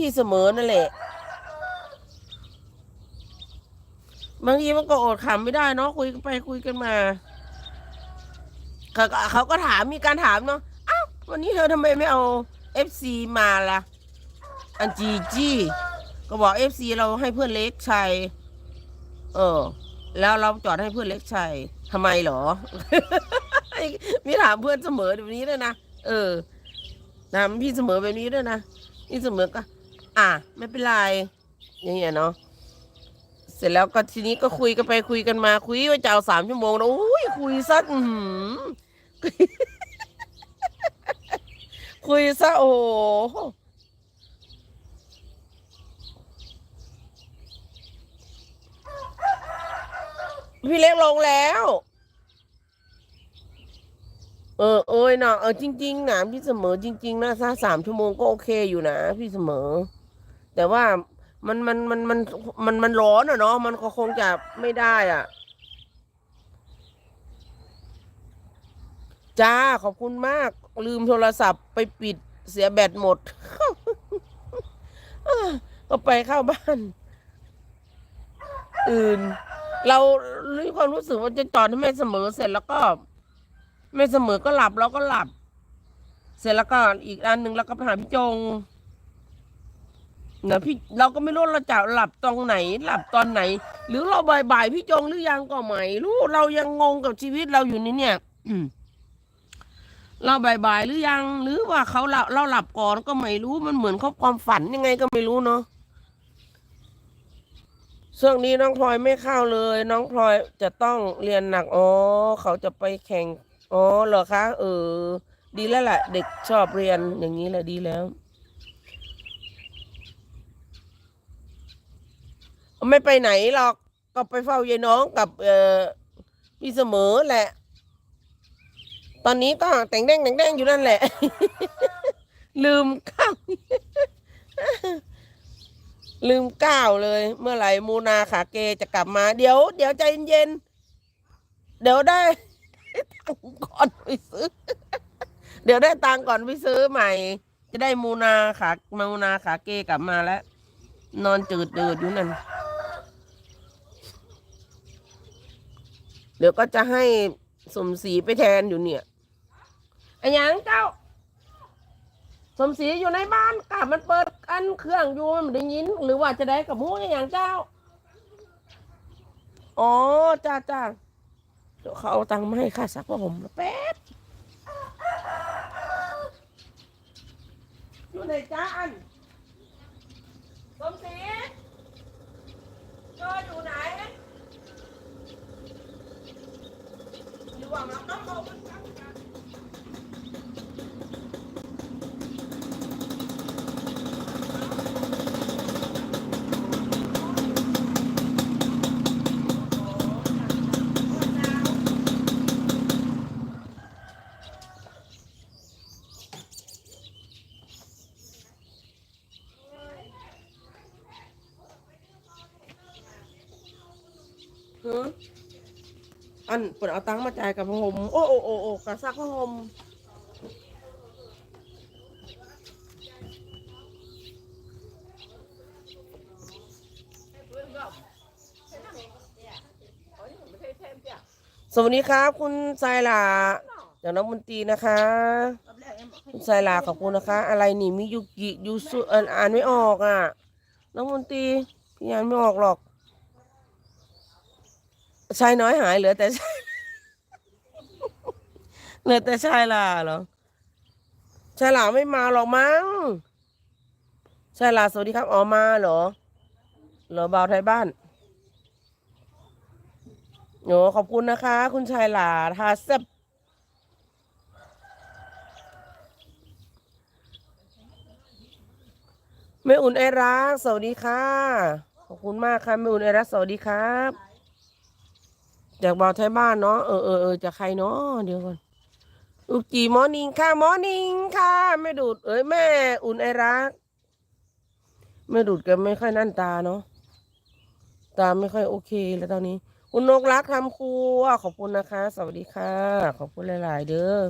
พี่เสมอนั่นแหละ บางทีมันก็อดขำไม่ได้เนาะคุยกันไปคุยกันมาเขาเขาก็ถามมีการถามเนาะอ้าววันนี้เธอทำไมไม่เอาเอฟซีมาล่ะ อันจีจี้ก็บอกเอฟซีเราให้เพื่อนเล็กชัย เออ แล้วเราจอดให้เพื่อนเล็กชัยทำไมเหรอ มีถามเพื่อนเสมอแบบนี้ด้วยนะ เออถามพี่เสมอแบบนี้ด้วยนะ พี่เสมอก็ อะไม่เป็นไรอย่างเงี้ยเนาะเสร็จแล้วก็ทีนี้ก็คุยกันไปคุยกันมา คุยว่าจะเอาสามชั่วโมงนะอุ้ยคุยซะอือหือคุยซะโอ้โหพี่เล็กลงแล้ว เออเอ้ยนะเออจริง ๆนะพี่เสมอจริง ๆนะถ้าสามชั่วโมงก็โอเคอยู่นะ พี่เสมอ แต่ว่ามันมันมันมันมันมันร้อนอะเนาะมันก็คงจะไม่ได้อะ จ้าขอบคุณมาก ลืมโทรศัพท์ไปปิดเสียแบตหมด ก็ไปเข้าบ้าน อื่น เรามีความรู้สึกว่าจะจอดให้แม่เสมอเสร็จแล้วก็แม่เสมอก็หลับเราก็หลับ เสร็จแล้วก็อีกอันหนึ่งเราก็ไปหาพี่จง นะพี่เราก็ไม่รู้เราจะหลับตรงไหน หลับตอนไหน หรือเราบ่ายๆพี่จงหรือยังก็ไม่รู้เรายังงงกับชีวิตเราอยู่นี่เนี่ยเราบ่ายๆหรือยัง หรือว่าเขาเราเราหลับก่อนก็ไม่รู้มันเหมือนเขาความฝันยังไงก็ไม่รู้เนาะช่วงนี้น้องพลอยไม่เข้าเลย น้องพลอยจะต้องเรียนหนักอ๋อเขาจะไปแข่งอ๋อเหรอคะเออ ดีแล้วแหละเด็กชอบเรียนอย่างนี้แหละดีแล้ว ไม่ไปไหนหรอก ก็ไปเฝ้ายายน้องกับเออพี่เสมอแหละ ตอนนี้ก็แต่งแดงแต่งแดงอยู่นั่นแหละ ลืมข้าวลืมก้าวเลย เมื่อไหร่มูนาขาเกจะกลับมา เดี๋ยว เดี๋ยวใจเย็นเดี๋ยวได้ตังก่อนไปซื้อ เดี๋ยวได้ตังก่อนไปซื้อใหม่ จะได้มูนาขามูนาขาเกกลับมาแล้ว นอนจืดเดือดอยู่นั่น เดี๋ยวก็จะให้สมศรีไปแทนอยู่เนี่ยไอ้หยังเจ้า สมศรีอยู่ในบ้านกลับมันเปิดอันเครื่องอยู่มันได้ยิน หรือว่าจะได้กับมูไอ้หยังเจ้า อ๋อจ้าจ้าเดี๋ยวเขาเอาตังค์มาให้ค่าซักผ้าห่มแป๊บอยู่ไหนจ้าอันสมศรีเจออยู่ไหน หรื อันเปตั้งกันหืออันเปิดเอาตังค์มาจ่ายกับพหมโอ้โอ้โอ้โอ้กระซักพหมสวัสดีครับ คุณทรายลาจากน้องมนตรีนะคะ คุณทรายลาขอบคุณนะคะ อะไรนี่มิยุกิยูสุอ่านอ่านไม่ออกอะ น้องมนตรีพี่อ่านไม่ออกหรอก ชายน้อยหายเหลือแต่ชายเหลือแต่ชายลาเหรอชายลาไม่มาหรอกมั้งชายลาสวัสดีครับออกมาเหรอเหรอบ่าวไทยบ้านโอ้ขอบคุณนะคะ คุณชายลาทาเซบไม่อุ่นไอรักสวัสดีค่ะ ขอบคุณมากค่ะไม่อุ่นไอรักสวัสดีครับ จากบ่าวไทยบ้านเนาะเออเออเออจากใครเนาะเดี๋ยวก่อนอุกจีมอร์นิ่งค่ะมอร์นิ่งค่ะแม่ดูด เอ้ยแม่อุ่นไอรักแม่ดูดแกไม่ค่อยนั่นตาเนาะตาไม่ค่อยโอเคแล้วตอนนี้ คุณนกรักทำครัวขอบคุณนะคะ สวัสดีค่ะ ขอบคุณหลาย ๆ เด้อ